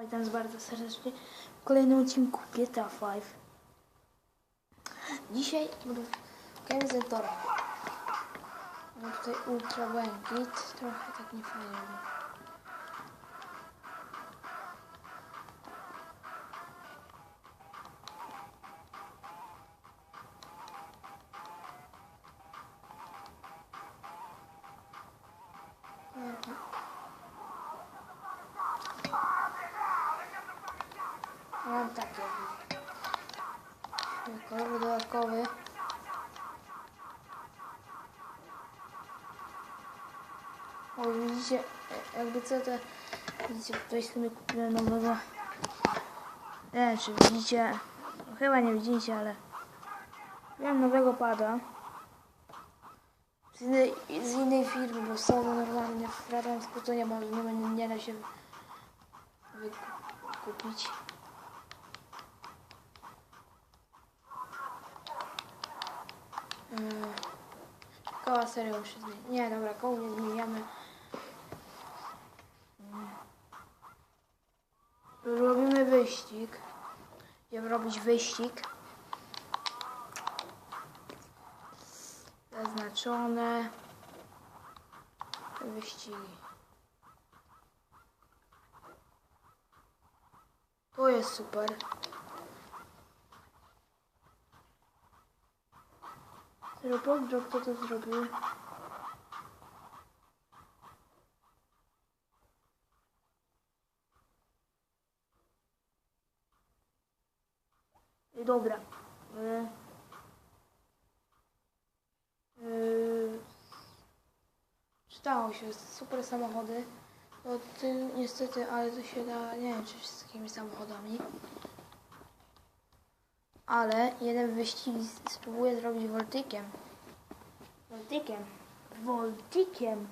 Witam bardzo serdecznie w kolejnym odcinku GTA 5. Dzisiaj budujemy Zentora. Mam tutaj Ultra Blanket, trochę tak nie fajnie. Kolor dodatkowy. O, widzicie, jakby co to, widzicie, tutaj sobie kupiłem nowego, nie wiem, czy widzicie, no, chyba nie widzicie, ale miałem nowego pada z innej, z innej firmy, bo są normalnie w Radomsku to nie ma, nie, nie da się wykupić. Yy, Koła serio muszę zmienić. Nie, dobra, koło nie zmieniamy. Yy. Robimy wyścig. Będziemy robić wyścig. Zaznaczone. Wyścigi. To jest super. Zero pozdro, kto to zrobił? Dobra. Y, y, Czytało się, super samochody. No ty, niestety, ale to się da, nie wiem czy wszystkimi samochodami. Ale jeden wyścig spróbuję zrobić Voltikiem. Voltikiem. Voltikiem.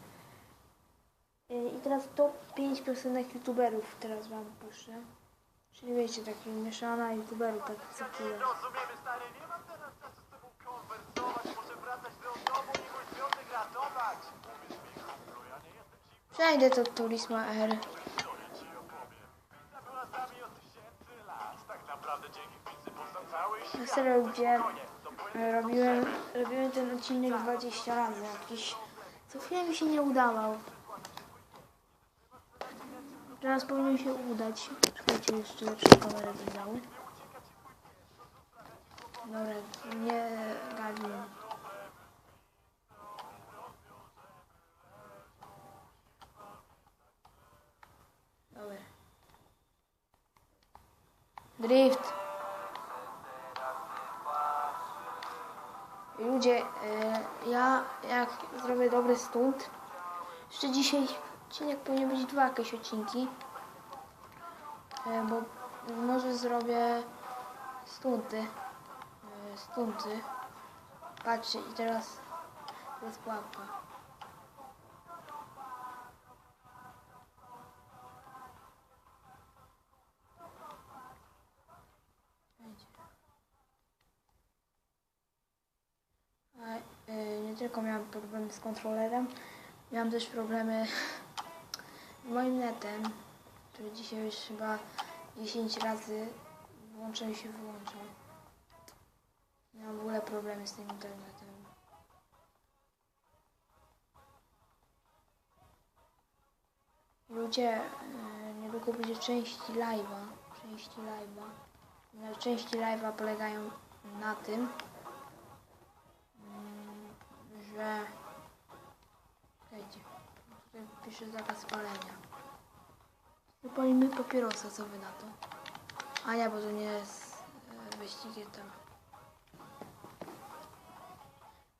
Y, I teraz top 5 piosenek youtuberów teraz wam puszczę. Czyli wiecie, taki mieszana youtuberów, tak co. Rozumiemy, stary, nie mam serio, gdzie e, robiłem, robiłem ten odcinek 20 razy jakiś. Co chwilę mi się nie udawał. Teraz powinno się udać. Czekajcie jeszcze lepszą kamerę dodały. Dobra, nie gadłem. Dobra. Drift. Ludzie, e, ja jak zrobię dobry stunt, jeszcze dzisiaj odcinek powinien być dwa jakieś odcinki, e, bo może zrobię stunty, e, stunty. Patrzcie i teraz jest pułapka. Tylko miałam problemy z kontrolerem, miałam też problemy z moim netem, który dzisiaj już chyba 10 razy włączał i się wyłączał. Miałam w ogóle problemy z tym internetem. Ludzie, y, niedługo będzie części live'a, części live'a. Części live'a polegają na tym, że Czekajcie, pisze zakaz palenia. Zapalimy papierosa, co wy na to? A nie, bo to nie jest e, wyścig tam.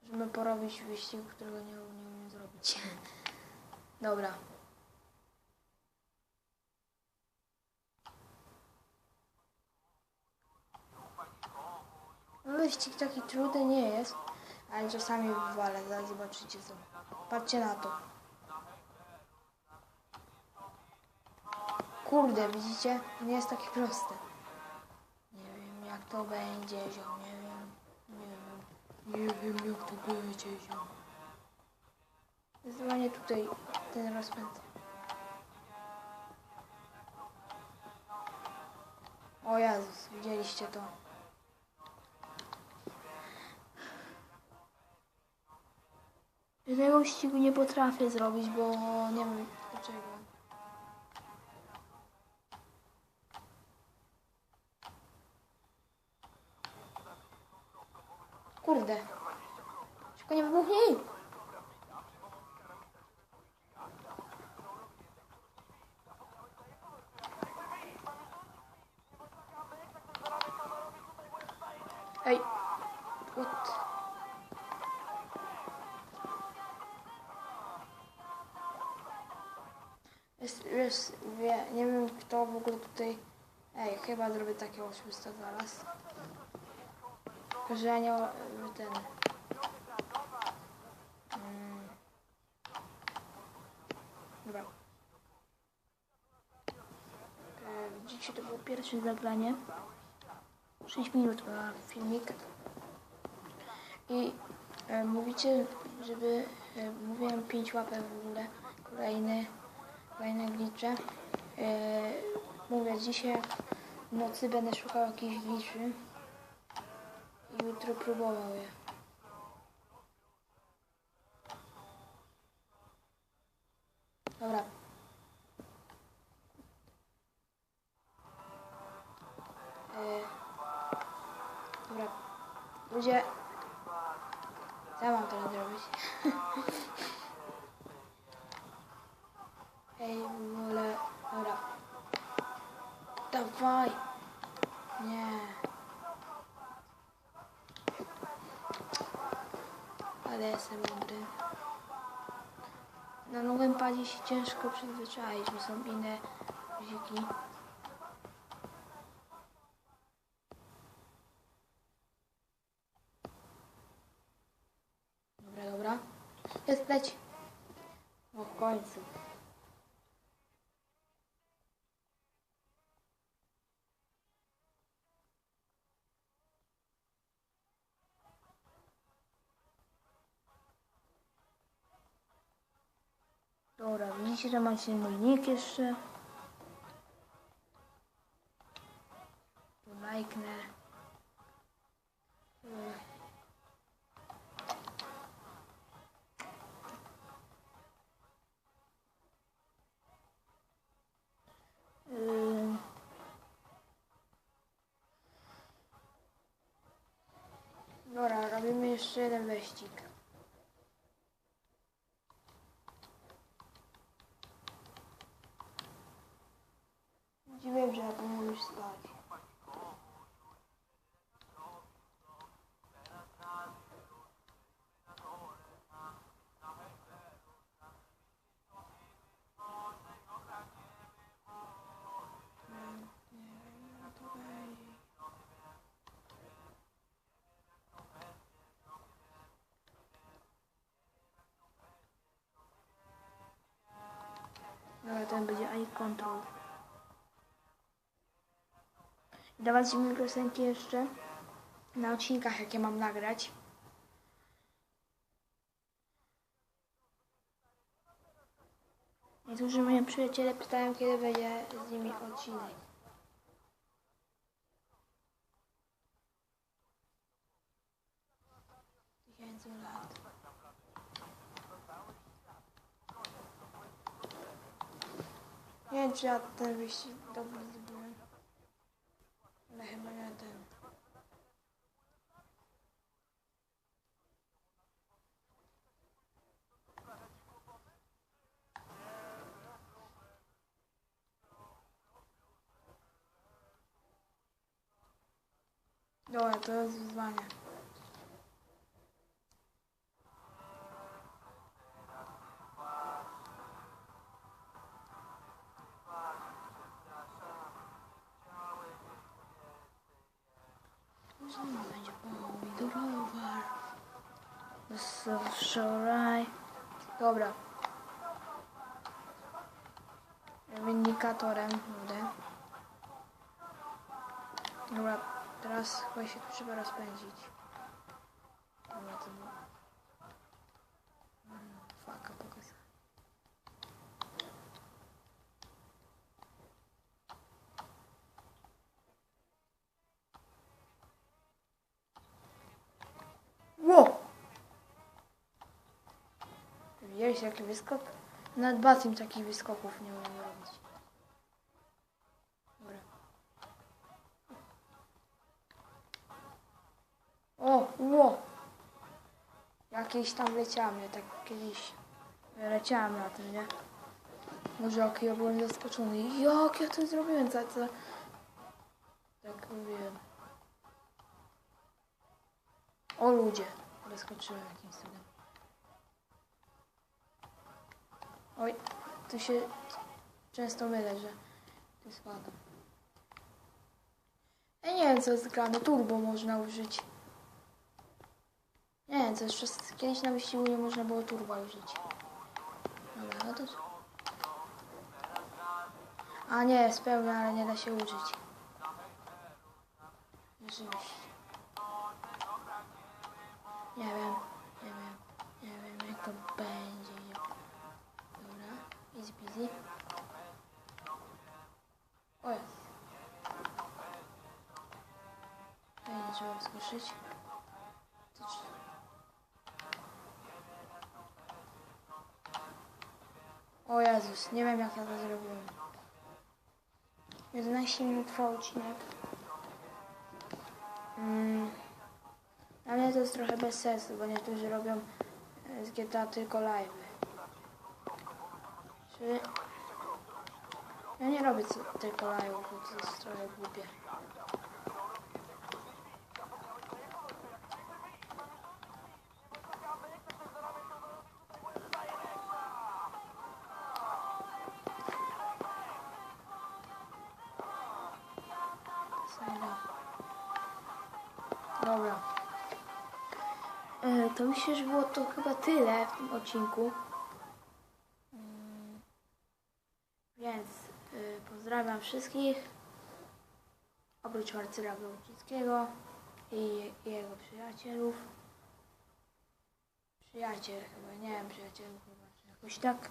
Możemy porobić wyścig, którego nie, nie umiem zrobić. Dobra. No, Wyścig taki trudny nie jest, ale czasami wywalę, zaraz zobaczycie co. Patrzcie na to. Kurde, widzicie? Nie jest takie proste. Nie wiem jak to będzie, ziom, nie wiem. Nie wiem. Nie wiem jak to będzie, ziom. Zdecydowanie tutaj ten rozpęd. O Jezus, widzieliście to. Jednego ścigu nie potrafię zrobić, bo nie wiem dlaczego. Kurde. Tylko nie wybuchnij. Ej. What? Jest, wie, nie wiem kto w ogóle tutaj... Ej, chyba zrobię takie oszusta zaraz. Tylko, że ja nie... ten... Mm. Dobra. E, widzicie, to było pierwsze zagranie. 6 minut ma filmik. I e, mówicie, żeby... E, mówiłem 5 łapek w ogóle. Kolejny... Kolejne glicze. E, mówię, dzisiaj w nocy będę szukał jakichś gliczy. I jutro próbował je. Dobra. E, dobra. Ludzie. Co ja mam teraz zrobić? Ej, w ogóle. Dobra. Dawaj. Nie. Ale jestem mądry. Na nowym padzie się ciężko przyzwyczaić, bo są inne guziki. Dobra, dobra. Jest, leć. No w końcu. Widzicie, że mam silnik jeszcze. Lajknę. Ech. Ym. Dobra, robimy jeszcze jeden wyścig. Dziwiłem, że ja powinien już spać. Dobra, ten będzie eye control. Dawać mi piosenki jeszcze na odcinkach, jakie mam nagrać. Niektórzy moi przyjaciele pytają, kiedy będzie z nimi odcinek. Tysięcy lat. Nie wiem, czy ja ten wyścig dobrze zrobiłem. Ale chyba nie ten. Dobra, to jest wyzwanie. Wczoraj. Dobra. Indikatorem wody. Dobra, Teraz chyba się tu trzeba rozpędzić. No to było. Faka pokaz. Wow! Widziałeś jaki wyskok? Nawet Batim takich wyskoków nie umiem Jakieś tam leciałem, ja tak kiedyś leciałem na tym, nie? Może jak ja byłem zaskoczony. Jak ja to zrobiłem? Co, co? Tak mówiłem. O ludzie, wyskoczyłem jakimś cudem. Oj, tu się często mylę, że tu spadam. Ja nie wiem co jest grane, turbo można użyć. Z- kiedyś na wyścigu nie można było turbo użyć. Dobra, no to... A nie, spełnia, ale nie da się użyć. Nie wiem, nie wiem, nie wiem jak to będzie. Dobra, easy peasy. O jest. Tutaj nie trzeba wskoczyć. O Jezus, nie wiem jak ja to zrobiłem. 11 minut trwał odcinek. Mm. Mnie to jest trochę bez sensu, bo niektórzy robią e, z GTA tylko live. Czy... Ja nie robię tylko live, bo to jest trochę głupie. To myślę, że było to chyba tyle w tym odcinku. Mm, Więc y, pozdrawiam wszystkich. Oprócz Marcyla Bełczyckiego i jego przyjacielów. Przyjaciel chyba, nie wiem, przyjacielów chyba, czy jakoś tak.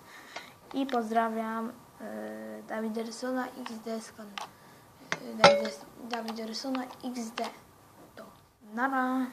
I pozdrawiam y, Dawidersona XD z kan- y, Dawides- Dawidersona XD. To nara.